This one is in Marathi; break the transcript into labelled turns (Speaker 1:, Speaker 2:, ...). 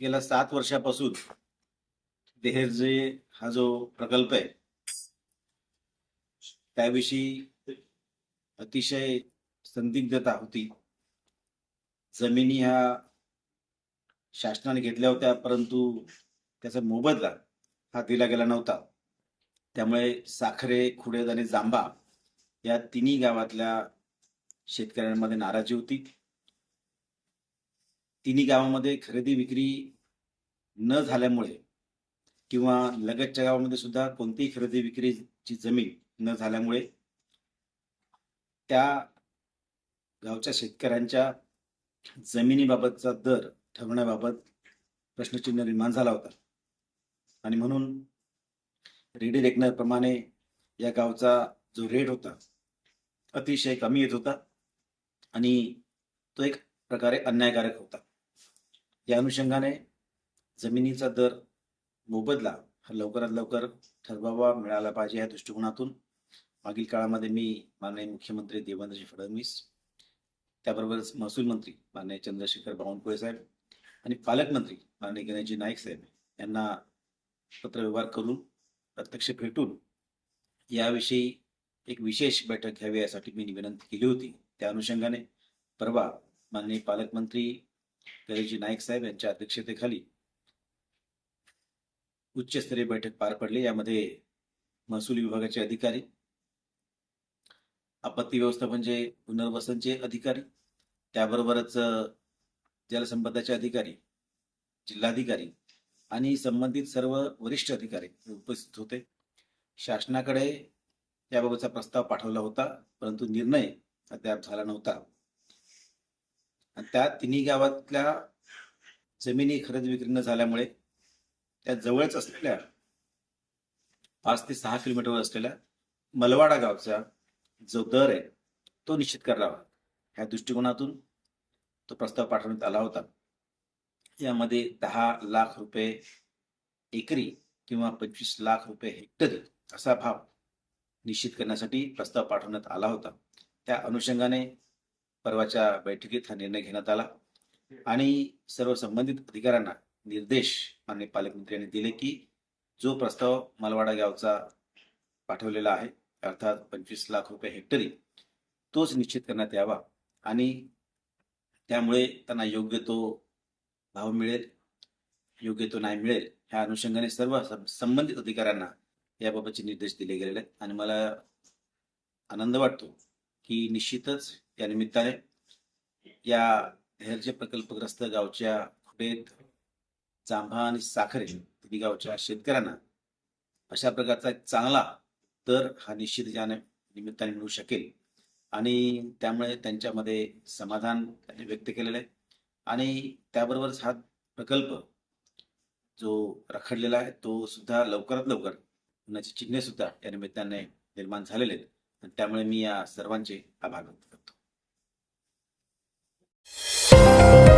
Speaker 1: गेल्या सात वर्षापासून देहेर जे हा जो प्रकल्प आहे त्याविषयी अतिशय संदिग्धता होती. जमिनी ह्या शासनाने घेतल्या होत्या परंतु त्याचा मोबदला हा दिला गेला नव्हता. त्यामुळे साखरे खुडेद आणि जांबा या तिन्ही गावातल्या शेतकऱ्यांमध्ये नाराजी होती. तिन्ही गावामध्ये खरेदी विक्री न झाल्यामुळे किंवा लगतच्या गावामध्ये सुद्धा कोणतीही खरेदी विक्रीची जमीन न झाल्यामुळे त्या गावच्या शेतकऱ्यांच्या जमिनीबाबतचा दर ठरवण्याबाबत प्रश्नचिन्ह निर्माण झाला होता. आणि म्हणून रेडी रेकनरप्रमाणे या गावचा जो रेट होता अतिशय कमी येत होता आणि तो एक प्रकारे अन्यायकारक होता. या अनुषंगाने जमिनीचा दर मोबदला हा लवकरात लवकर ठरवावा मिळाला पाहिजे या दृष्टिकोनातून. मागील काळामध्ये मी माननीय मुख्यमंत्री देवेंद्रजी फडणवीस त्याबरोबरच महसूल मंत्री माननीय चंद्रशेखर बावनकुळे साहेब आणि पालकमंत्री माननीय गणेशजी नाईक साहेब यांना पत्रव्यवहार करून प्रत्यक्ष भेटून याविषयी एक विशेष बैठक घ्यावी यासाठी मी विनंती केली होती. त्या अनुषंगाने परवा माननीय पालकमंत्री दयाजी नाईक साहेब यांच्या अध्यक्षतेखाली उच्चस्तरीय बैठक पार पडली. यामध्ये महसूल विभागाचे अधिकारी आपत्ती व्यवस्थापन जे पुनर्वसनचे अधिकारी त्याबरोबरच जलसंपदाचे अधिकारी जिल्हाधिकारी आणि संबंधित सर्व वरिष्ठ अधिकारी उपस्थित होते. शासनाकडे याबाबतचा प्रस्ताव पाठवला होता परंतु निर्णय अद्याप झाला नव्हता. त्या तिन्ही गावातल्या जमिनी खरेदी विक्री न झाल्यामुळे त्या जवळच असलेल्या पाच ते सहा किलोमीटरवर असलेल्या मलवाडा गावचा जो दर आहे तो निश्चित करावा. ह्या दृष्टिकोनातून तो प्रस्ताव पाठवण्यात आला होता. यामध्ये दहा लाख रुपये एकरी किंवा पंचवीस लाख रुपये हेक्टरी असा भाव निश्चित करण्यासाठी प्रस्ताव पाठवण्यात आला होता. त्या अनुषंगाने परवाच्या बैठकीत हा निर्णय घेण्यात आला. आणि सर्व संबंधित अधिकाऱ्यांना निर्देश माननीय पालकमंत्र्यांनी दिले की जो प्रस्ताव मालवाडा गावचा पाठवलेला आहे अर्थात पंचवीस लाख रुपये हेक्टरी तोच निश्चित करण्यात यावा आणि त्यामुळे त्यांना योग्य तो भाव मिळेल योग्य तो नाही मिळेल ह्या अनुषंगाने सर्व संबंधित अधिकाऱ्यांना याबाबतचे निर्देश दिले गेलेले आहेत. आणि मला आनंद वाटतो की निश्चितच या निमित्ताने या धैर्य प्रकल्पग्रस्त गावच्या खुटेत जांभा आणि साखरे तिन्ही गावच्या शेतकऱ्यांना अशा प्रकारचा एक चांगला दर हा निश्चित ज्या निमित्ताने मिळू शकेल. आणि त्यामुळे त्यांच्यामध्ये समाधान त्यांनी व्यक्त केलेलं आहे. आणि त्याबरोबरच हा प्रकल्प जो रखडलेला आहे तो सुद्धा लवकरात लवकर होण्याची चिन्हे सुद्धा या निमित्ताने निर्माण झालेले आहेत. आणि त्यामुळे मी या सर्वांचे आभार व्यक्त करतो. Bye.